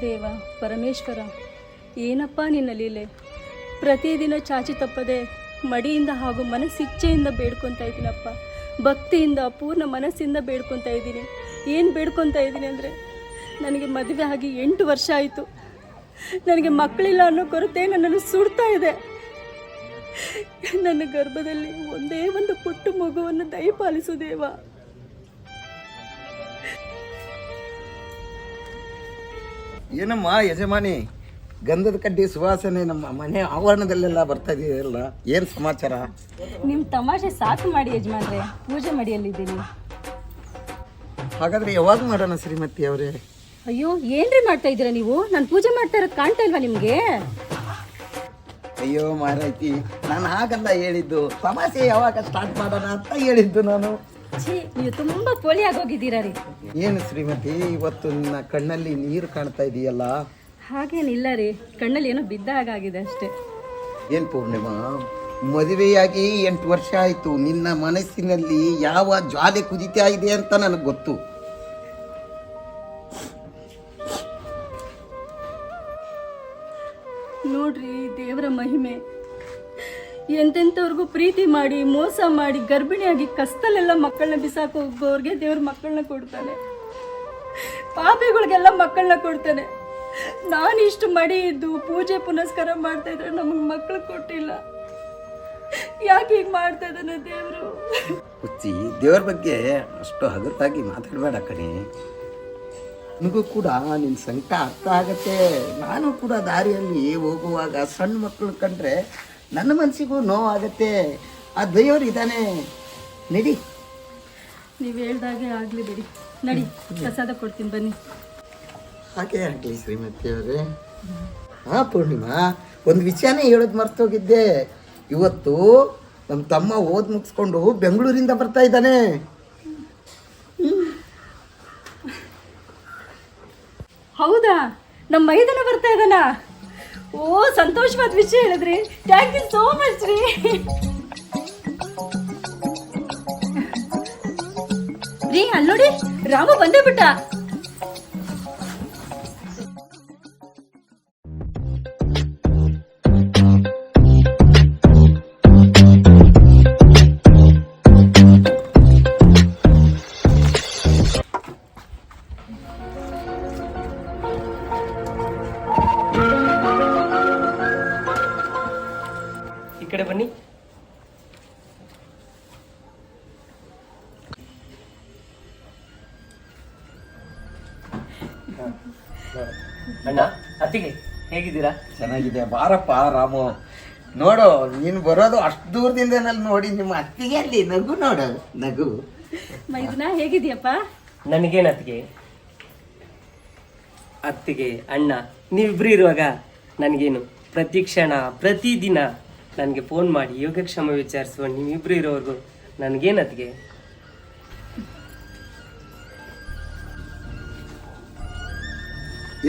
ದೇವ, ಪರಮೇಶ್ವರ, ಏನಪ್ಪ ನಿನ್ನ ಲೀಲೆ? ಪ್ರತಿದಿನ ಚಾಚಿ ತಪ್ಪದೆ ಮಡಿಯಿಂದ ಹಾಗೂ ಮನಸ್ಸಿಚ್ಛೆಯಿಂದ ಬೇಡ್ಕೊತಾ ಇದ್ದೀನಪ್ಪ. ಭಕ್ತಿಯಿಂದ ಪೂರ್ಣ ಮನಸ್ಸಿಂದ ಬೇಡ್ಕೊತಾ ಇದ್ದೀನಿ. ಏನು ಬೇಡ್ಕೊತಾ ಇದ್ದೀನಿ ಅಂದರೆ, ನನಗೆ ಮದುವೆ ಆಗಿ ಎಂಟು ವರ್ಷ ಆಯಿತು. ನನಗೆ ಮಕ್ಕಳಿಲ್ಲ ಅನ್ನೋ ಕೊರತೆ ನನ್ನನ್ನು ಸುಡ್ತಾ ಇದೆ. ನನ್ನ ಗರ್ಭದಲ್ಲಿ ಒಂದೇ ಒಂದು ಪುಟ್ಟ ಮಗುವನ್ನು ದಯಪಾಲಿಸು ದೇವ. ಏನಮ್ಮ ಯಜಮಾನಿ ಗಂಧದ ಕಡ್ಡಿ ಸುವಾಸನೆ ನಮ್ಮ ಮನೆ ಆವರಣದಲ್ಲೆಲ್ಲ ಬರ್ತಾ ಇದೆಯಲ್ಲ ಏನು ಸಮಾಚಾರ? ನಿಮ್ಮ ತಮಾಷೆ ಸಾಕು ಮಾಡಿ ಯಜಮಾನ್ರೆ ಪೂಜೆ ಮಾಡಿಯಲ್ಲಿದ್ದೀನಿ. ಹಾಗಾದ್ರೆ ಯಾವಾಗ ಮಾಡೋಣ ಶ್ರೀಮತಿ ಅವರೇ? ಅಯ್ಯೋ ಏನ್ರಿ ಮಾಡ್ತಾ ಇದ್ದೀರಾ ನೀವು? ನಾನು ಪೂಜೆ ಮಾಡ್ತಾ ಇರೋದು ಕಾಣ್ತಾ ಇಲ್ವಾ ನಿಮ್ಗೆ? ಅಯ್ಯೋ ಮಾರಾಯ್ತಿ. ನಾನು ಹಾಗಲ್ಲ ಹೇಳಿದ್ದು. ತಮಾಷೆ ಯಾವಾಗ ಸ್ಟಾರ್ಟ್ ಮಾಡೋಣ ಅಂತ ಹೇಳಿದ್ದು ನಾನು. ಛೀ ನೀವು ತುಂಬಾ ಪೋಲಿ ಆಗೋಗಿದ್ದೀರಾ ರೀ. ಏನು ಶ್ರೀಮತಿ ಇವತ್ತು ನಿನ್ನ ಕಣ್ಣಲ್ಲಿ ನೀರು ಕಾಣ್ತಾ ಇದೆಯಲ್ಲ? ಹಾಗೇನಿಲ್ಲ ರೀ ಕಣ್ಣಲ್ಲಿ ಏನೋ ಬಿದ್ದ ಹಾಗಾಗಿದೆ ಅಷ್ಟೇ. ಏನು ಪೂರ್ಣಿಮಾ ಮದುವೆಯಾಗಿ ಎಂಟು ವರ್ಷ ಆಯಿತು ನಿನ್ನ ಮನಸ್ಸಿನಲ್ಲಿ ಯಾವ ಜ್ವಾಲೆ ಕುದಿತಾ ಇದೆ ಅಂತ ನನಗೆ ಗೊತ್ತು. ನೋಡ್ರಿ ದೇವರ ಮಹಿಮೆ ಎಂತೆಂಥವ್ರಿಗೂ ಪ್ರೀತಿ ಮಾಡಿ ಮೋಸ ಮಾಡಿ ಗರ್ಭಿಣಿಯಾಗಿ ಕಸ್ತಲೆಲ್ಲ ಮಕ್ಕಳನ್ನ ಬಿಸಾಕೋ ಹೋಗೋರ್ಗೆ ದೇವ್ರ ಮಕ್ಕಳನ್ನ ಕೊಡ್ತಾನೆ. ಪಾಪಿಗಳಿಗೆಲ್ಲ ಮಕ್ಕಳನ್ನ ಕೊಡ್ತಾನೆ. ನಾನು ಇಷ್ಟು ಮಡಿ ಇದ್ದು ಪೂಜೆ ಪುನಸ್ಕಾರ ಮಾಡ್ತಾ ಇದ್ರೆ ನಮಗೆ ಮಕ್ಕಳು ಕೊಟ್ಟಿಲ್ಲ. ಯಾಕೆ ಹೀಗೆ ಮಾಡ್ತಾ ಇದ್ದಾನೆ ದೇವರು? ಹುಚ್ಚಿ ದೇವ್ರ ಬಗ್ಗೆ ಅಷ್ಟು ಹಗುರತಾಗಿ ಮಾತಾಡಬೇಡ ಕಣಿ. ನನಗೂ ಕೂಡ ನಿನ್ನ ಸಂಕಟ ಅರ್ಥ ಆಗತ್ತೆ. ನಾನು ಕೂಡ ದಾರಿಯಲ್ಲಿ ಹೋಗುವಾಗ ಸಣ್ಣ ಮಕ್ಕಳು ಕಂಡ್ರೆ ನನ್ನ ಮನಸ್ಸಿಗೂ ನೋವಾಗತ್ತೆ. ಆ ದೇವರು ಇದ್ದಾನೆ. ನಡಿ. ನೀವು ಹೇಳ್ದಾಗೆ ಆಗಲಿ ಬಿಡಿ. ನಡಿ ಪ್ರಸಾದ ಕೊಡ್ತೀನಿ ಬನ್ನಿ. ಹಾಗೆ ಆಗಲಿ ಶ್ರೀಮತಿ ಅವರೇ ಹಾಂ ಪೂರ್ಣಿಮಾ ಒಂದು ವಿಷಯನೇ ಹೇಳೋದು ಮರ್ತೋಗಿದ್ದೆ. ಇವತ್ತು ನಮ್ಮ ತಮ್ಮ ಓದ್ ಮುಗಿಸ್ಕೊಂಡು ಬೆಂಗಳೂರಿಂದ ಬರ್ತಾ ಇದ್ದಾನೆ. ಹೌದಾ? ನಮ್ಮ ಮೈದನ ಬರ್ತಾ ಇದ್ದಾನ? ಓ, ಸಂತೋಷವಾದ ವಿಷಯ ಹೇಳಿದ್ರಿ. ಥ್ಯಾಂಕ್ ಯು ಸೋ ಮಚ್ ರೀ. ರೀ, ಅಲ್ಲಿ ನೋಡಿ, ರಾಮ ಬಂದೇ ಬಿಟ್ಟ. ಅಣ್ಣ ಅತ್ತಿಗೆ ಹೇಗಿದ್ದೀರಾ? ಚೆನ್ನಾಗಿದೆ. ಬಾರಪ್ಪ ರಾಮು. ನೋಡು ನೀನು ಬರೋದು ಅಷ್ಟು ದೂರದಿಂದನಲ್ಲಿ ನೋಡಿ ನಿಮ್ಮ ಅತ್ತಿಗೆ ಅಲ್ಲಿ ನಗು ನೋಡು ನಗು. ಮೈದುನ ಹೇಗಿದ್ಯಪ್ಪ ನನಗೇನು ಅತ್ತಿಗೆ? ಅತ್ತಿಗೆ ಅಣ್ಣ ನೀವಿಬ್ರು ಇರುವಾಗ ನನಗೇನು ಪ್ರತಿ ಕ್ಷಣ ಪ್ರತಿದಿನ ನನಗೆ ಫೋನ್ ಮಾಡಿ ಯೋಗಕ್ಷೇಮ ವಿಚಾರಿಸುವ ನೀವಿಬ್ರು ಇರೋವರೆಗೂ ನನಗೇನು ಅತ್ತಿಗೆ?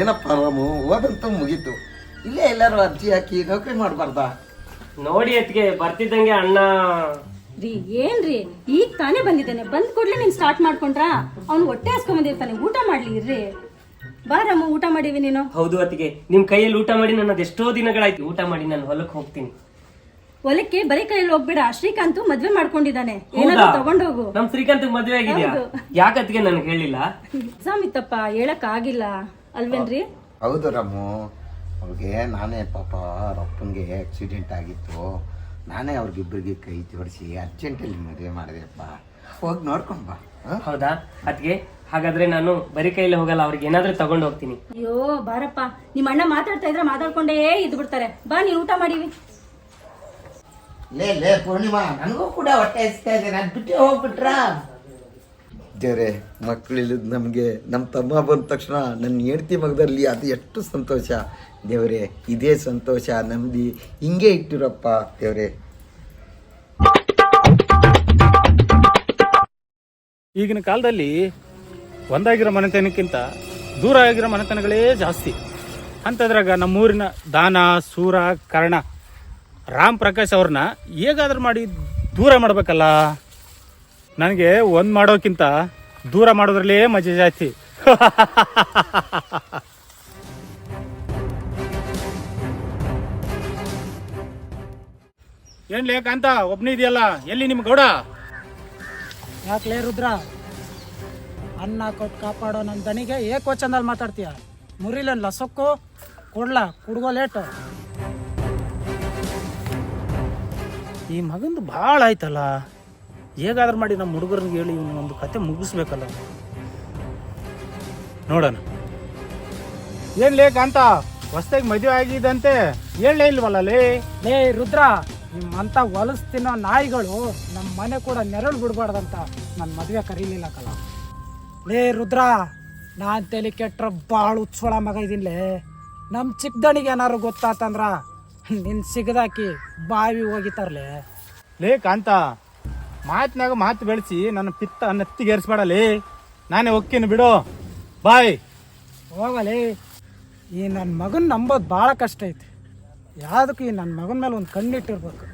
ಏನಪ್ಪ ರಾಮು ಓದಂತೂ ಮುಗೀತು. ಇಲ್ಲೇ ಎಲ್ಲರೂ ಅರ್ಜಿ ಹಾಕಿ ನೌಕರಿ ಮಾಡಬಾರ್ದ? ನೋಡಿ ಅತ್ತಿಗೆ ಬರ್ತಿದ್ದಂಗೆ ಅಣ್ಣ. ರೀ ಏನ್ರಿ ಈಗ ತಾನೇ ಬಂದಿದ್ದಾನೆ. ಬಂದ್ ಕೂಡ್ಲೆ ನೀನ್ ಸ್ಟಾರ್ಟ್ ಮಾಡ್ಕೊಂಡ್ರಾ? ಅವ್ನು ಹೊಟ್ಟೆ ಹಾಸ್ಕೊಂಡ್ ಬಂದಿರ್ತಾನೆ ಊಟ ಮಾಡ್ಲಿ ಇರ್ರಿ. ಬಾರಮ್ಮ ಊಟ ಮಾಡಿವಿ ನೀನು. ಹೌದು ಅತ್ತಿಗೆ. ನಿಮ್ ಕೈಯಲ್ಲಿ ಊಟ ಮಾಡಿ ನನ್ನದು ಎಷ್ಟೋ ದಿನಗಳಾಯ್ತು. ಊಟ ಮಾಡಿ ನಾನು ಹೊಲಕ್ಕೆ ಹೋಗ್ತೀನಿ. ಹೊಲಕ್ಕೆ ಬರೀ ಕೈಯಲ್ಲಿ ಹೋಗ್ಬೇಡ. ಶ್ರೀಕಾಂತ್ ಮದ್ವೆ ಮಾಡ್ಕೊಂಡಿದ್ದಾನೆ. ಏನಾದ್ರು? ತಗೊಂಡೋಗು ನಮ್ ಶ್ರೀಕಾಂತ್ ಮದ್ವೆ ಆಗಿದ್ಯಾ? ಹೌದು. ಯಾಕತ್ತಿಗೆ ನನಗೆ ಹೇಳಿಲ್ಲ? ಎಕ್ಸಾಮ್ ಇತ್ತಪ್ಪ ಹೇಳಕ್ ಆಗಿಲ್ಲ. ಅಲ್ವೇನ್ರಿ? ಹೌದು ರಾಮು. ಅವ್ರಿಗೆ ನಾನೇ ಪಾಪ ಅವ್ರ ಅಪ್ಪನಿಗೆ ಆಕ್ಸಿಡೆಂಟ್ ಆಗಿತ್ತು. ನಾನೇ ಅವ್ರಿಗಿಬ್ಬರಿಗೆ ಕೈ ಜೋಡಿಸಿ ಅರ್ಜೆಂಟಲ್ಲಿ ಮದುವೆ ಮಾಡಿದೆಪ್ಪ. ಹೋಗಿ ನೋಡ್ಕೊಂಡು ಬಾ. ಹೌದಾ? ಅದ್ಗೆ ಹಾಗಾದ್ರೆ ನಾನು ಬರೀ ಕೈಯಲ್ಲಿ ಹೋಗಲ್ಲ ಅವ್ರಿಗೆ ಏನಾದ್ರೂ ತಗೊಂಡು ಹೋಗ್ತೀನಿ. ಅಯ್ಯೋ ಬಾರಪ್ಪ. ನಿಮ್ಮ ಅಣ್ಣ ಮಾತಾಡ್ತಾ ಇದ್ರೆ ಮಾತಾಡ್ಕೊಂಡೇ ಇದ್ ಬಿಡ್ತಾರೆ. ಬಾ ನೀ ಊಟ ಮಾಡಿವಿ. ಲೇ ಲೇ ಪೂರ್ಣಿಮಾ ನನಗೂ ಕೂಡ ಹೊಟ್ಟೆ ಹಸ್ತಾ ಇದೆ. ನಾನು ಬಿಟ್ಟು ಹೋಗ್ಬಿಟ್ರಾ? ದೇವ್ರೆ ಮಕ್ಕಳಿಲ್ಲದ ನಮಗೆ ನಮ್ಮ ತಮ್ಮ ಬಂದ ತಕ್ಷಣ ನನ್ನ ಹೆಂಡತಿ ಮಗದಲ್ಲಿ ಅದು ಎಷ್ಟು ಸಂತೋಷ. ದೇವರೇ, ಇದೇ ಸಂತೋಷ ನಮ್ದು. ಹಿಂಗೆ ಇಟ್ಟಿರಪ್ಪ, ದೇವರೇ. ಈಗಿನ ಕಾಲದಲ್ಲಿ ಒಂದಾಗಿರೋ ಮನೆತನಕ್ಕಿಂತ ದೂರ ಆಗಿರೋ ಮನೆತನಗಳೇ ಜಾಸ್ತಿ. ಅಂಥದ್ರಾಗ ನಮ್ಮೂರಿನ ದಾನ, ಸೂರ, ಕರ್ಣ, ರಾಮ್ ಪ್ರಕಾಶ್ ಅವ್ರನ್ನ ಹೇಗಾದ್ರೂ ಮಾಡಿ ದೂರ ಮಾಡ್ಬೇಕಲ್ಲ. ನನಗೆ ಒಂದು ಮಾಡೋಕ್ಕಿಂತ ದೂರ ಮಾಡೋದ್ರಲ್ಲೇ ಮಜಾ ಜಾಸ್ತಿ. ಏನ್ಲೇ ಕಾಂತ ಒಬ್ಬನೇ ಇದೆಯಲ್ಲ, ಎಲ್ಲಿ ನಿಮ್ ಗೌಡ? ಯಾಕ್ಲೇ ರುದ್ರ? ಅನ್ನ ಕೊಟ್ಟು ಕಾಪಾಡೋ ನನ್ನ ದನಿಗೆ ಏಕವಚನದಲ್ಲಿ ಮಾತಾಡ್ತೀಯ? ಮುರಿಲನ್ ಲಸಕ್ಕು, ಕೊಡ್ಲ, ಕುಡ್ಗೋ ಲೇಟು. ಈ ಮಗಂದು ಭಾಳ ಆಯ್ತಲ್ಲ. ಹೇಗಾದ್ರೂ ಮಾಡಿ ನಮ್ಮ ಹುಡುಗರಿಗೆ ಹೇಳಿ ಇವನು ಒಂದು ಕತೆ ಮುಗಿಸ್ಬೇಕಲ್ಲ. ನೋಡೋಣ. ಏನ್ಲೇ ಕಾಂತ ಹೊಸ್ದಾಗಿ ಮದುವೆ ಆಗಿದಂತೆ ಹೇಳಲೇ ಇಲ್ವಲ್ಲ ಲೇ? ಲೇ ರುದ್ರ ನಿಮ್ಮಂತ ಹೊಲಸ್ ತಿನ್ನೋ ನಾಯಿಗಳು ನಮ್ಮ ಮನೆ ಕೂಡ ನೆರಳು ಬಿಡ್ಬಾರ್ದಂತ ನನ್ನ ಮದುವೆ ಕರೀಲಿಲ್ಲ ಕಲ. ಲೇ ರುದ್ರ ನಾನ್ ತಲೆ ಕೆಟ್ರ ಭಾಳ ಉತ್ಸೋಳ ಮಗ ಇದೀನ್ಲೇ ನಮ್ಮ ಚಿಕ್ಕದಣಿಗೆ ಏನಾರು ಗೊತ್ತಾತಂದ್ರ ನಿನ್ ಸಿಗದಾಕಿ ಬಾವಿ ಹೋಗಿತಾರ್ಲೇ ಲೇ ಕಾಂತ ಮಾತಿನಾಗ ಮಾತು ಬೆಳೆಸಿ ನನ್ನ ಪಿತ್ತ ನೆತ್ತಿಗೇರಿಸ್ಬೇಡಲಿ ನಾನೇ ಒಕ್ಕೀನಿ ಬಿಡು. ಬಾಯ್. ಹೋಗಲಿ. ಈ ನನ್ನ ಮಗನ ನಂಬೋದು ಭಾಳ ಕಷ್ಟ ಐತಿ. ಯಾವುದಕ್ಕೂ ಈ ನನ್ನ ಮಗನ ಮೇಲೆ ಒಂದು ಕಣ್ಣಿಟ್ಟಿರ್ಬೇಕು.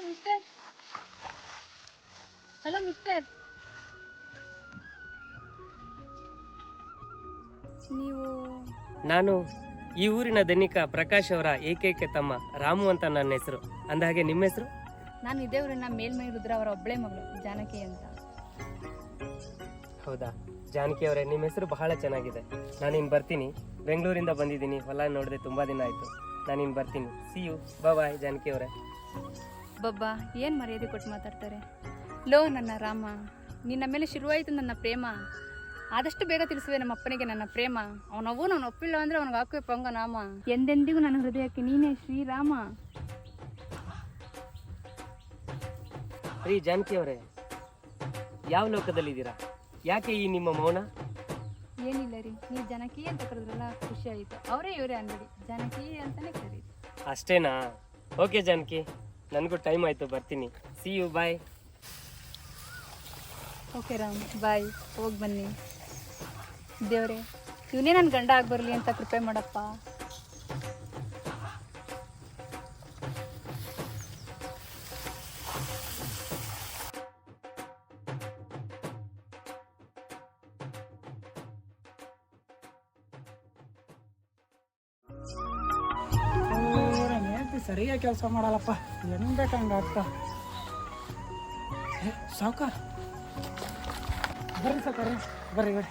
Hello mister. Hello, ನೀವು ನಾನು ಈ ಊರಿನ ಧನಿಕ ಪ್ರಕಾಶ್ ಅವರ ಏಕೈಕ ತಮ್ಮ ರಾಮು ಅಂತ ನನ್ನ ಹೆಸರು. ಅಂದಹಾಗೆ ನಿಮ್ಮ ಹೆಸರು? ನಾನು ಇದೇ ಊರಿನ ಮೇಲ್ಮೈ ರುದ್ರ ಅವರ ಒಬ್ಬಳೆ ಮಗಳು ಜಾನಕಿ ಅಂತ. ಹೌದಾ? ಜಾನಕಿ ಅವರೇ ನಿಮ್ಮ ಹೆಸರು ಬಹಳ ಚೆನ್ನಾಗಿದೆ. ನಾನಿನ್ ಬರ್ತೀನಿ. ಬೆಂಗಳೂರಿಂದ ಬಂದಿದ್ದೀನಿ. ಹೊಲ ನೋಡಿದೆ ತುಂಬಾ ದಿನ ಆಯ್ತು. ನಾನಿನ್ ಬರ್ತೀನಿ. ಸಿ ಯು ಬಾಯ್ ಜಾನಕಿ ಅವರೇ. ಬಬ್ಬಾ ಏನು ಮರ್ಯಾದೆ ಕೊಟ್ಟು ಮಾತಾಡ್ತಾರೆ? ಲೋ ನನ್ನ ರಾಮ ನಿನ್ನ ಮೇಲೆ ಶುರುವಾಯಿತು ನನ್ನ ಪ್ರೇಮ. ಆದಷ್ಟು ಬೇಗ ತಿಳಿಸುವೆ ನಮ್ಮ ಅಪ್ಪನಿಗೆ ನನ್ನ ಪ್ರೇಮ. ಅವನವು ನಾನು ಒಪ್ಪಿಲ್ಲ ಅಂದ್ರೆ ಅವನಿಗೆ ಹಾಕುವೆ ಪಂಗ ನಾಮ. ಎಂದೆಂದಿಗೂ ನನ್ನ ಹೃದಯಕ್ಕೆ ನೀನೇ ಶ್ರೀರಾಮ. ರೀ ಜಾನಕಿ ಅವರೇ ಯಾವ ಲೋಕದಲ್ಲಿದ್ದೀರಾ? ಯಾಕೆ ಈ ನಿಮ್ಮ ಮೌನ? ಏನಿಲ್ಲ ರೀ ನೀವು ಜನಕಿ ಅಂತ ಕರೆದ್ರಲ್ಲ ಖುಷಿ ಆಯಿತು. ಅವರೇ ಇವರೇ ಅನ್ಬೇಡಿ ಜನಕಿ ಅಂತಾನೆ ಕರೀರಿ. ಅಷ್ಟೇನಾ? ಓಕೆ ಜಾನಕಿ. ನನಗೂ ಟೈಮ್ ಆಯಿತು, ಬರ್ತೀನಿ. See you bye okay Ram bye ಹೋಗಿ ಬನ್ನಿ. ದೇವ್ರೆ, ಇವನೇ ನನ್ನ ಗಂಡ ಆಗಿ ಬರಲಿ ಅಂತ ಕೃಪೆ ಮಾಡಪ್ಪ. ಕೆಲಸ ಮಾಡಲ್ಲಪ್ಪ. ಏನು ಬೇಕಂಗ ಅರ್ಥ? ಸಾವುಕಾರ. ಬರ್ರಿ ಸಾವುಕಾರ ಬರ್ರಿ ಬರ್ರಿ.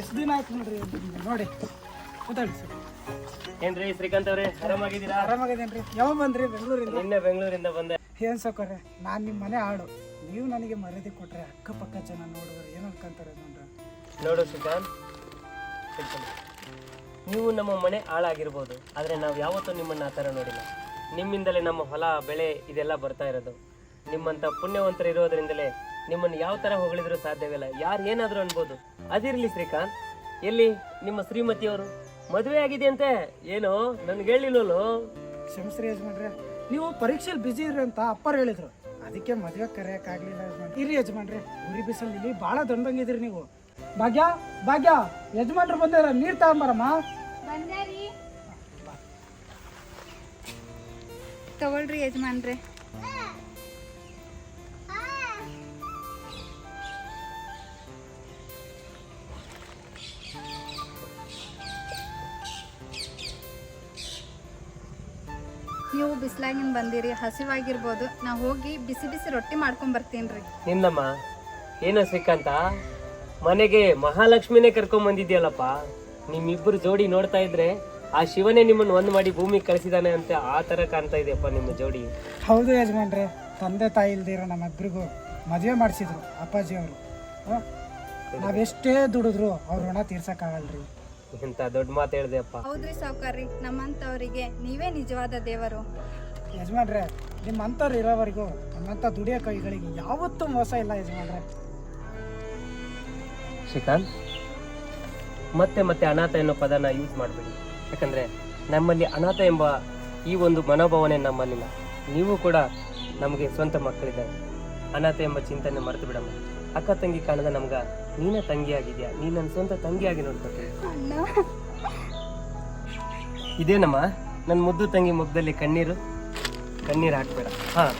ಎಷ್ಟು ದಿನ ಆಯ್ತು ನೋಡ್ರಿ. ನೋಡಿ ಕೂತಾಡಿ ಸರ್. ಏನ್ರಿ ಶ್ರೀಕಾಂತ್ ಅವ್ರೆ ಆರಾಮಾಗಿದ್ದೀರಾ? ಆರಾಮಾಗಿದ್ದೇನ್ರಿ. ಯಾವಾಗ ಬಂದ್ರಿ ಬೆಂಗಳೂರಿಂದ? ನಿನ್ನೆ ಬೆಂಗಳೂರಿಂದ ಬಂದೆ. ಏನ್ ಸಾವುಕಾರ? ನಾನು ನಿಮ್ಮ ಮನೆ ಆಡು ನೀವು ನನಗೆ ಮರ್ಯಾದೆ ಕೊಟ್ರೆ ಅಕ್ಕಪಕ್ಕ ಜನ ನೋಡಿದ್ರೆ ಏನು ಅನ್ಕೊಂತಾರೆ ನೋಡ್ರಿ. ನೋಡು ಶ್ರೀಕಾಂತ್ ನೀವು ನಮ್ಮ ಮನೆ ಹಾಳಾಗಿರ್ಬೋದು ಆದರೆ ನಾವು ಯಾವತ್ತೂ ನಿಮ್ಮನ್ನು ಆ ಥರ ನೋಡಿಲ್ಲ. ನಿಮ್ಮಿಂದಲೇ ನಮ್ಮ ಹೊಲ ಬೆಳೆ ಇದೆಲ್ಲ ಬರ್ತಾ ಇರೋದು. ನಿಮ್ಮಂಥ ಪುಣ್ಯವಂತರು ಇರೋದ್ರಿಂದಲೇ ನಿಮ್ಮನ್ನು ಯಾವ ಥರ ಹೊಗಳಿದ್ರು ಸಾಧ್ಯವಿಲ್ಲ. ಯಾರು ಏನಾದರೂ ಅನ್ಬೋದು. ಅದಿರಲಿ ಶ್ರೀಕಾಂತ್. ಎಲ್ಲಿ? ನಿಮ್ಮ ಶ್ರೀಮತಿಯವರು. ಮದುವೆ ಆಗಿದೆ ಅಂತೆ. ಏನು? ನನ್ಗೆ ಹೇಳಿಲ್ವಲ್ಲೋ? ಕ್ಷಮಿಸ್ರಿ ಯಜಮಾನ್ರೆ. ನೀವು ಪರೀಕ್ಷೆಯಲ್ಲಿ ಬಿಜಿ ಇರ್ರಿ ಅಂತ ಅಪ್ಪರು ಹೇಳಿದ್ರು. ಅದಕ್ಕೆ ಮದುವೆ ಕರೆಯಕ್ಕಾಗ್ಲಿಲ್ಲ ಆಗ್ಲಿಲ್ಲ ಇರಿ ಯಜಮಾನ್ರೆ. ಉರಿ ಬಿಸಿಲು ಇಲ್ಲಿ ಭಾಳ ದೊಡ್ಡಂಗಿದ್ರಿ ನೀವು. ಭಾಗ್ಯ ಭಾಗ್ಯ. ಯಜಮಾನ್ರು ಬಂದಾರ ನೀರ್ ತಗೊಂಬರಮ್ಮ. ತಗೊಳ್ರಿ ಯಜಮಾನ್ರೆ. ನೀವು ಬಿಸಿಲಾಗಿನ ಬಂದಿರಿ, ಹಸಿವಾಗಿರ್ಬೋದು. ನಾ ಹೋಗಿ ಬಿಸಿ ಬಿಸಿ ರೊಟ್ಟಿ ಮಾಡ್ಕೊಂಡ್ ಬರ್ತೀನ್ರಿ. ರೀ ನಿನ್ನಮ್ಮ, ಏನೋ ಸಿಕ್ಕಂತ ಮನೆಗೆ ಮಹಾಲಕ್ಷ್ಮಿನೇ ಕರ್ಕೊಂಡ್ ಬಂದಿದ್ಯಲ್ಲಪ್ಪ. ನಿಮ್ಮಿಬ್ಬರು ಜೋಡಿ ನೋಡ್ತಾ ಇದ್ರೆ ಆ ಶಿವನೇ ನಿಮ್ಮನ್ನು ಒಂದು ಮಾಡಿ ಭೂಮಿಗೆ ಕಳಿಸಿದಾನೆ ಅಂತ ಆ ತರ ಕಾಣ್ತಾ ಇದೆಯಪ್ಪ ನಿಮ್ಮ ಜೋಡಿ. ಹೌದು ಯಜಮಾನ್ರೆ ತಂದೆ ತಾಯಿ ಇಲ್ದಿರೋ ನಮ್ಮಿಬ್ಬರಿಗೂ ಮದುವೆ ಮಾಡಿಸಿದ್ರು ಅಪ್ಪಾಜಿ ಅಪ್ಪಾಜಿಯವರು ನಾವೆಷ್ಟೇ ದುಡಿದ್ರು ಅವ್ರ ಋಣ ತೀರ್ಸಕ್ಕಾಗಲ್ರಿ. ಇಂತ ದೊಡ್ಡ ಮಾತು ಹೇಳಿದೆ ಅಪ್ಪ ಹೌದ್ರಿ ಸಾವುಕಾರ್ರಿ ನಮ್ಮಂತವರಿಗೆ ನೀವೇ ನಿಜವಾದ ದೇವರು. ಯಜಮಾನ್ರೆ ನಿಮ್ಮಂಥವ್ರು ಇರೋವರೆಗೂ ನಮ್ಮಂತ ದುಡಿಯೋ ಕೈಗಳಿಗೆ ಯಾವತ್ತೂ ಮೋಸ ಇಲ್ಲ ಯಜಮಾನ್ರೆ. ಶ್ರೀಕಾಂತ್ ಮತ್ತೆ ಮತ್ತೆ ಅನಾಥ ಎನ್ನೋ ಪದನ ಯೂಸ್ ಮಾಡಬೇಡಿ. ಯಾಕಂದ್ರೆ ನಮ್ಮಲ್ಲಿ ಅನಾಥ ಎಂಬ ಈ ಒಂದು ಮನೋಭಾವನೆ ನಮ್ಮಲ್ಲಿಲ್ಲ. ನೀವು ಕೂಡ ನಮಗೆ ಸ್ವಂತ ಮಕ್ಕಳಿದ್ದಾರೆ. ಅನಾಥ ಎಂಬ ಚಿಂತನೆ ಮರೆತು ಬಿಡಮ್ಮ. ಅಕ್ಕ ತಂಗಿ ಕಾಣದ ನಮ್ಗ ನೀನ ತಂಗಿ ಆಗಿದ್ಯಾ ನೀನ್ ನನ್ನ ಸ್ವಂತ ತಂಗಿಯಾಗಿ ನೋಡ್ಕೊತೀನಿ ಇದೇನಮ್ಮ? ನನ್ನ ಮುದ್ದು ತಂಗಿ ಮುಖದಲ್ಲಿ ಕಣ್ಣೀರು? ಕಣ್ಣೀರು ಹಾಕ್ಬೇಡ. ಹಾ.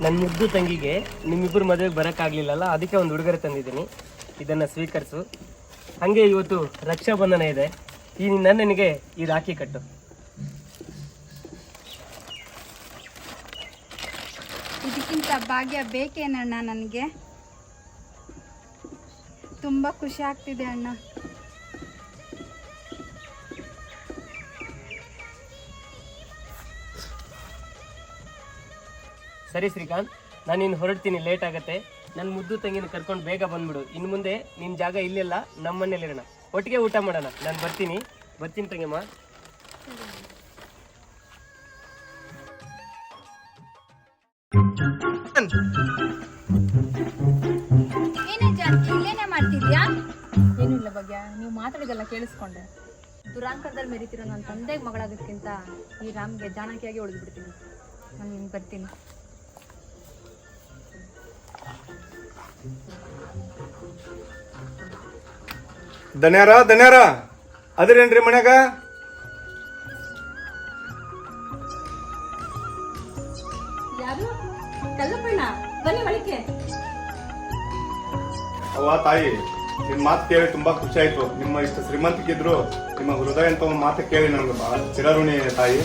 ನನ್ನ ಮುದ್ದು ತಂಗಿಗೆ ನಿಮ್ಮಿಬ್ಬರು ಮದುವೆಗೆ ಬರೋಕ್ಕಾಗಲಿಲ್ಲಲ್ಲ ಅದಕ್ಕೆ ಒಂದು ಉಡುಗೊರೆ ತಂದಿದ್ದೀನಿ. ಇದನ್ನು ಸ್ವೀಕರಿಸು. ಹಾಗೆ ಇವತ್ತು ರಕ್ಷಾಬಂಧನ ಇದೆ. ಈ ನನ್ನನಿಗೆ ಈ ರಾಖಿ ಕಟ್ಟು. ಇದಕ್ಕಿಂತ ಭಾಗ್ಯ ಬೇಕೇನಣ್ಣ ನನಗೆ? ತುಂಬ ಖುಷಿ ಆಗ್ತಿದೆ ಅಣ್ಣ. ಸರಿ ಶ್ರೀಕಾಂತ್ ನಾನು ಇನ್ನು ಹೊರಡ್ತೀನಿ ಲೇಟ್ ಆಗುತ್ತೆ. ನನ್ನ ಮುದ್ದು ತಂಗಿನ ಕರ್ಕೊಂಡು ಬೇಗ ಬಂದ್ಬಿಡು. ಇನ್ನು ಮುಂದೆ ನಿನ್ನ ಜಾಗ ಇಲ್ಲೆಲ್ಲ ನಮ್ಮ ಮನೇಲಿರೋಣ ಒಟ್ಟಿಗೆ ಊಟ ಮಾಡೋಣ. ನಾನು ಬರ್ತೀನಿ. ಬರ್ತೀನಿ ತಂಗಿಮ್ಮ. ಏನೇ ಇಲ್ಲೇನೇ ಮಾಡ್ತಿದ್ಯಾ? ಏನಿಲ್ಲ ಬಗ್ಗೆ ನೀವು ಮಾತಾಡಿದೆಲ್ಲ ಕೇಳಿಸ್ಕೊಂಡೆ. ದುರಾಂಕರದಲ್ಲಿ ಮೆರಿತಿರೋ ನನ್ನ ತಂದೆಗೆ ಮಗಳಾಗೋದ್ಕಿಂತ ಈ ರಾಮ್ಗೆ ಜಾನಕಿಯಾಗಿ ಉಳಿದು ಬಿಡ್ತೀನಿ. ನಾನು ನಿಮ್ಗೆ ಬರ್ತೀನಿ. ದನ್ಯಾರ ದನ್ಯಾರ. ಅದ್ರೇನ್ರಿ ಮನ್ಯಾಗ? ಅವ್ವ ತಾಯಿ ನಿಮ್ ಮಾತು ಕೇಳಿ ತುಂಬಾ ಖುಷಿ ಆಯ್ತು. ನಿಮ್ಮ ಇಷ್ಟು ಶ್ರೀಮಂತಿಕಿದ್ರು ನಿಮ್ಮ ಹೃದಯ ಅಂತ ಒಂದು ಮಾತು ಕೇಳಿ ನನಗೆ ಬಹಳ ಚಿರಋಣಿ ತಾಯಿ.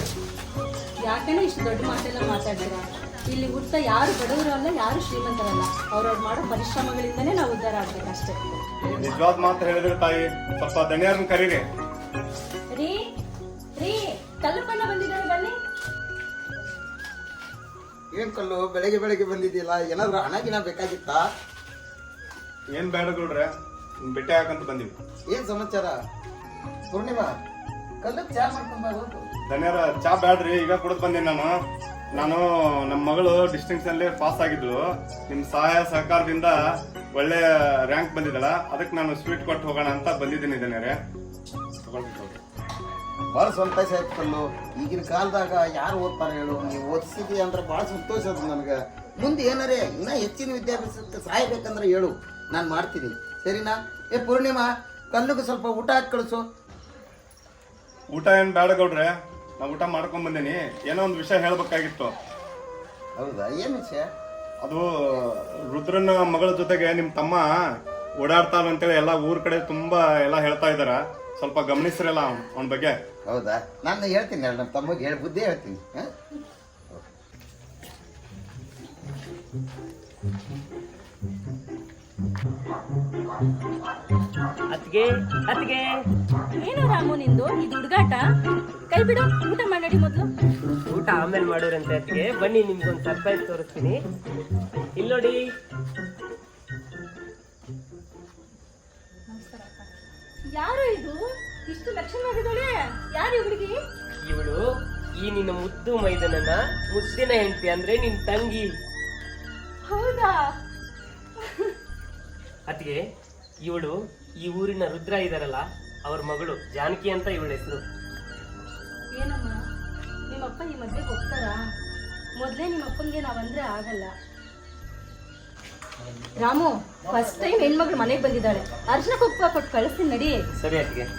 ಯಾಕಂದ್ರೆ ಇಷ್ಟು ದೊಡ್ಡ ಮಾತೆಲ್ಲ ಮಾತಾಡ್ತೀರಾ? ಇಲ್ಲಿ ಹುಟ್ಟ ಯಾರು ಬಡವರು ಅಲ್ಲ ಯಾರು ಶ್ರೀಮಂತರಲ್ಲ. ಅವ್ರವ್ರು ಮಾಡೋ ಪರಿಶ್ರಮಗಳಿಂದನೇ ನಾವು ಉದ್ಧಾರ ಆಗ್ಬೇಕಷ್ಟೇ. ನಿಜವಾದ ಮಾತು ಹೇಳಿದ್ರೆ ತಾಯಿ ಸ್ವಲ್ಪ ದನ್ಯಾರನ್ನ ಕರೀರಿ. ರೀ ರೀ ಕಲ್ಲಪ್ಪಣ್ಣ ಬಂದಿದ್ದಾರೆ ಬನ್ನಿ. ಏನ್ ಕಲ್ಲು ಬೆಳಗ್ಗೆ ಬೆಳಗ್ಗೆ ಬಂದಿದ್ದಿಲ್ಲ ಏನಾದ್ರು ಹಣ ಗಿಣ ಬೇಕಾಗಿತ್ತಾ? ಏನ್ ಬೇಡ ಗೌಡ್ರೆ ಭೇಟಿ ಹಾಕಂತ ಬಂದಿವಿ ಏನ್ ಸಮಾಚಾರ? ಪೂರ್ಣಿಮಾ ಕಲ್ಲು ಚಾ ಮಾಡ್ಕೊಂಡ್ ಬಾ ಹೋಗು. ಚಾ ಬ್ಯಾಡ್ರಿ ಈಗ ಕುಡಿದ್ ಬಂದೀನಿ ನಾನು. ನಾನು ನಮ್ಮ ಮಗಳು ಡಿಸ್ಟಿಂಕ್ಷನ್ ಅಲ್ಲಿ ಪಾಸ್ ಆಗಿದ್ಲು. ನಿಮ್ ಸಹಾಯ ಸಹಕಾರದಿಂದ ಒಳ್ಳೆ ರ್ಯಾಂಕ್ ಬಂದಿದ್ದಳ. ಅದಕ್ಕೆ ನಾನು ಸ್ವೀಟ್ ಕೊಟ್ಟು ಹೋಗೋಣ ಅಂತ ಬಂದಿದ್ದೀನಿ ಜನರೇ. ಭಾಳ. ಬಹಳ ಸಂತೋಷ ಆಯ್ತು ಕಲ್ಲು. ಈಗಿನ ಕಾಲದಾಗ ಯಾರು ಓದ್ತಾರೆ ಹೇಳು? ನೀವು ಓದಿಸಿದಿ ಅಂದ್ರೆ ಬಹಳ ಸಂತೋಷ ಅದು ನನಗೆ. ಮುಂದೆ ಏನಾರೇ ಇನ್ನೂ ಹೆಚ್ಚಿನ ವಿದ್ಯಾಭ್ಯಾಸಕ್ಕೆ ಸಹಾಯಬೇಕಂದ್ರೆ ಹೇಳು. ನಾನು ಮಾಡ್ತೀನಿ. ಸರಿನಾ? ಏ ಪೂರ್ಣಿಮಾ ಕಲ್ಲುಗೆ ಸ್ವಲ್ಪ ಊಟ ಹಾಕಿ ಕಳಿಸು. ಊಟ ಏನು ಬೇಡ ಗೌಡ್ರೆ. ನಾ ಊಟ ಮಾಡ್ಕೊಂಡ್ ಬಂದೇನಿ. ಏನೋ ಒಂದು ವಿಷಯ ಹೇಳ್ಬೇಕಾಗಿತ್ತು. ಹೌದಾ? ಏನು ವಿಷಯ? ಅದು ರುದ್ರನ ಮಗಳ ಜೊತೆಗೆ ನಿಮ್ ತಮ್ಮ ಓಡಾಡ್ತಾವ ಅಂತೇಳಿ ಎಲ್ಲ ಊರ್ ಕಡೆ ತುಂಬಾ ಎಲ್ಲ ಹೇಳ್ತಾ ಇದಾರ. ಸ್ವಲ್ಪ ಗಮನಿಸ್ರಲ್ಲ ಅವನ ಬಗ್ಗೆ. ಹೌದಾ? ನಾನು ಹೇಳ್ತೀನಿ ಹೇಳಿ ನಮ್ಮ ತಮ್ಮಗೆ ಹೇಳಿ ಬುದ್ಧಿ ಹೇಳ್ತೀನಿ. ಹಾ? ಅತ್ಗೆ ಅತ್ಗೆ ಏನೋ ರಾಮು ನಿಂದು ಇದು ಹುಡುಗಾಟ ಕೈ ಬಿಡು ಊಟ ಮಾಡಿ ಮೊದಲು. ಊಟ ಆಮೇಲೆ ಮಾಡೋರಂತೆ ಅತ್ಗೆ ಬನ್ನಿ ನಿಮ್ಗೊಂದು ಸರ್ಪ್ರೈಸ್ ತೋರಿಸ್ತೀನಿ. ಇಲ್ಲಿ ನೋಡಿ. ಯಾರು ಇದು? ಇಷ್ಟು ಲಕ್ಷಣವಾಗಿದ್ದಾಳೆ. ಯಾರು ಹುಡುಗಿ ಇವಳು ಈ ನಿನ್ನ ಮುದ್ದು ಮೈದನನ ಮುದ್ದಿನ ಹೆಂಡತಿ ಅಂದ್ರೆ ನಿನ್ ತಂಗಿ. ಹೌದಾ? ಅತ್ಗೆ ಇವಳು ಈ ಊರಿನ ರುದ್ರ ಇದಾರಲ್ಲ ಅವ್ರ ಮಗಳು ಜಾನಕಿ ಅಂತ ಇವಳ ಹೆಸರು. ಏನಮ್ಮ ನಿಮ್ಮಪ್ಪ ಈ ಮದ್ವೆಗೆ ಹೋಗ್ತಾರಾ? ಮೊದಲೇ ನಿಮ್ಮಪ್ಪನಿಗೆ ನಾವಂದ್ರೆ ಆಗಲ್ಲ. ರಾಮು ಫಸ್ಟ್ ಟೈಮ್ ಹೆಣ್ಮಗಳು ಮನೆಗೆ ಬಂದಿದ್ದಾಳೆ. ಅರ್ಶನ ಕುಪ್ಪ ಕೊಟ್ಟು ಕಳಿಸ್ತೀನಿ ನಡಿ. ಸರಿ ಅತ್ಗೆ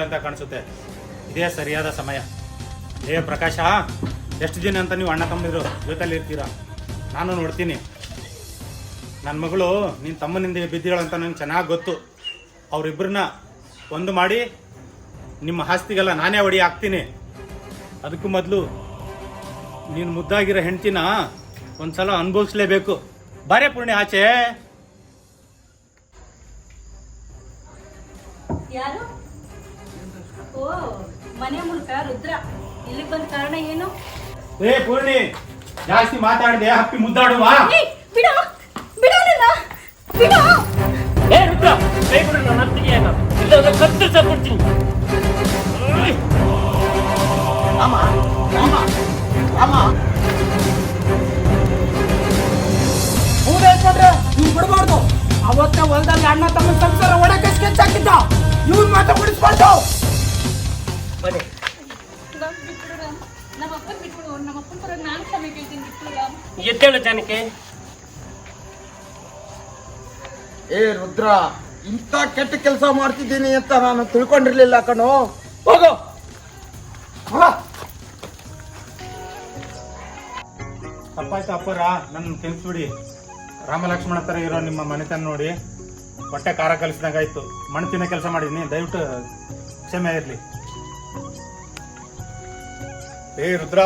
ಅಂತ ಕಾಣಿಸುತ್ತೆ. ಇದೇ ಸರಿಯಾದ ಸಮಯ. ಏ ಪ್ರಕಾಶ, ಎಷ್ಟು ದಿನ ಅಂತ ನೀವು ಅಣ್ಣ ತಮ್ಮದಿರು ಜೊತೆಲಿ ಇರ್ತೀರಾ? ನಾನು ನೋಡ್ತೀನಿ. ನನ್ನ ಮಗಳು ನಿನ್ನ ತಮ್ಮನಿಂದ ಬಿದ್ದಿಗಳು ಅಂತ ನಂಗೆ ಚೆನ್ನಾಗಿ ಗೊತ್ತು. ಅವರಿಬ್ಬರನ್ನ ಒಂದು ಮಾಡಿ, ನಿಮ್ಮ ಆಸ್ತಿಗೆಲ್ಲ ನಾನೇ ಒಡಿ ಹಾಕ್ತೀನಿ. ಅದಕ್ಕೂ ಮೊದಲು ನೀನು ಮುದ್ದಾಗಿರೋ ಹೆಂಡ್ತಿನ ಒಂದ್ಸಲ ಅನುಭವಿಸ್ಲೇಬೇಕು. ಬಾರೆ ಪುಣ್ಯ ಆಚೆ. ಯಾರು? ಓ ಮನೆ ಮೂಲಕ ರುದ್ರ. ಇಲ್ಲಿ ಬಂದ ಕಾರಣ ಏನು? ಏ ಪೂರ್ಣಿ ಜಾಸ್ತಿ ಮಾತಾಡಿದೆ ಹಪ್ಪಿ ಮುದ್ದಾಡುವ. ಬಿಡು ಬಿಡು ನನ್ನ ಬಿಡು. ಏ ರುದ್ರ ಕೈ ಬಿಡು ನನ್ನ ಅತ್ತಿಗೆ ಏನ? ಇಲ್ಲ ಕತ್ತರಿಸ ಕೊಡ್ತೀನಿ ರಾಮ ರಾಮ ರಾಮ ಹೌದೇಳ್ಕೊಂಡ್ರೆ ನೀವು ಬಿಡಬಾರ್ದು. ಅವತ್ತೇ ಹೊಲದಲ್ಲಿ ಅಣ್ಣ ತಮ್ಮ ಸಂಸಾರ ಒಡಕ್ಕೆ ಸ್ಕೆಚ್ ಹಾಕಿದ್ದ ಇವ್ರು ಮಾತ್ರ ರಾಮ್. ಎದ್ದೇಳು ಜನಕ್ಕೆ ಏ ರುದ್ರ ಇಂಥ ಕೆಟ್ಟ ಕೆಲಸ ಮಾಡ್ತಿದ್ದೀನಿ ಅಂತ ನಾನು ತಿಳ್ಕೊಂಡಿರ್ಲಿಲ್ಲ ಕಣೋ. ಹೋಗು. ತಪ್ಪಾಯ್ತು ಅಪ್ಪರ ನನ್ನ ಕೆಲ್ಸ್ಬಿಡಿ ರಾಮಲಕ್ಷ್ಮಣ ಹತ್ರ ಇರೋ ನಿಮ್ಮ ಮನೆತನ ನೋಡಿ ಹೊಟ್ಟೆ ಖಾರ ಕಲಿಸಿದಂಗಾಯ್ತು. ಮಣ್ಣು ತಿನ್ನೋ ಕೆಲಸ ಮಾಡಿದ್ದೀನಿ ದಯವಿಟ್ಟು ಕ್ಷಮೆ ಇರಲಿ. ಏ ರುದ್ರ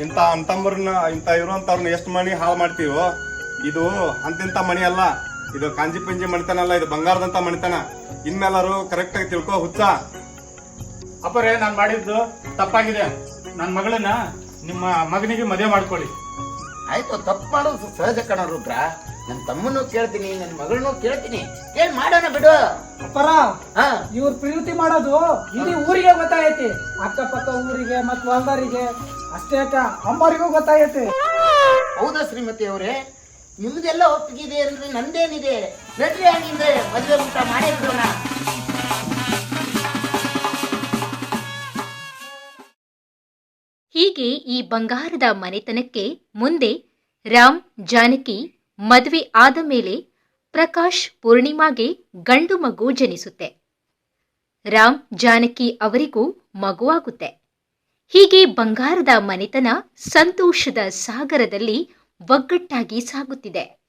ಇಂಥ ಅಂತಂಬರ್ನ ಇಂಥ ಇರುವಂತವ್ರನ್ನ ಎಷ್ಟು ಮಣಿ ಹಾಳು ಮಾಡ್ತೀವೋ? ಇದು ಅಂತಿಂತ ಮಣಿ ಅಲ್ಲ. ಇದು ಕಾಂಜಿ ಪಂಜಿ ಮಣಿತನ ಅಲ್ಲ ಇದು ಬಂಗಾರದಂತ ಮಣಿತನ. ಇನ್ಮೇಲಾರು ಕರೆಕ್ಟ್ ಆಗಿ ತಿಳ್ಕೊ ಹುಚ್ಚ. ಅಪ್ಪರೆ ನಾನು ಮಾಡಿದ್ದು ತಪ್ಪಾಗಿದೆ. ನನ್ನ ಮಗಳನ್ನ ನಿಮ್ಮ ಮಗನಿಗೆ ಮದುವೆ ಮಾಡ್ಕೊಳ್ಳಿ. ಆಯ್ತು ತಪ್ಪು ಮಾಡೋದು ಸಹಜ ಕಣ ರುದ್ರ. ನನ್ನ ತಮ್ಮನೂ ಕೇಳ್ತೀನಿ ನನ್ನ ಮಗಳನ್ನೂ ಕೇಳ್ತೀನಿ. ಏನ್ ಮಾಡೋಣ ಬಿಡು? ಅಪ್ಪರ ಹಾ. ಇವ್ರ ಪ್ರೀತಿ ಮಾಡೋದು ಇಡೀ ಊರಿಗೆ ಗೊತ್ತಾಗೈತಿ. ಅಕ್ಕಪಕ್ಕ ಊರಿಗೆ ಮತ್ ಹೊಲ್ದಾರಿಗೆ. ಅಷ್ಟೇ ಅಕ್ಕ ಅಮ್ಮರಿಗೂ ಗೊತ್ತಾಯ್ತಿ ಹೌದಾ ಶ್ರೀಮತಿ ಅವರೇ? ನಿಮ್ದೆಲ್ಲ ಒಪ್ಪಿಗಿದೆ ಅಂದ್ರೆ ನಂದೇನಿದೆ? ನಡ್ರಿ ಹಂಗಿಂದ್ರೆ ಮದುವೆ ಊಟ ಮಾಡೇ ಬಿಡೋಣ. ಹೀಗೆ ಈ ಬಂಗಾರದ ಮನೆತನಕ್ಕೆ ಮುಂದೆ ರಾಮ್ ಜಾನಕಿ ಮದುವೆ ಆದ ಮೇಲೆ ಪ್ರಕಾಶ್ ಪೂರ್ಣಿಮಾಗೆ ಗಂಡು ಮಗು ಜನಿಸುತ್ತೆ. ರಾಮ್ ಜಾನಕಿ ಅವರಿಗೂ ಮಗುವಾಗುತ್ತೆ ಹೀಗೆ ಬಂಗಾರದ ಮನೆತನ ಸಂತೋಷದ ಸಾಗರದಲ್ಲಿ ಒಗ್ಗಟ್ಟಾಗಿ ಸಾಗುತ್ತಿದೆ.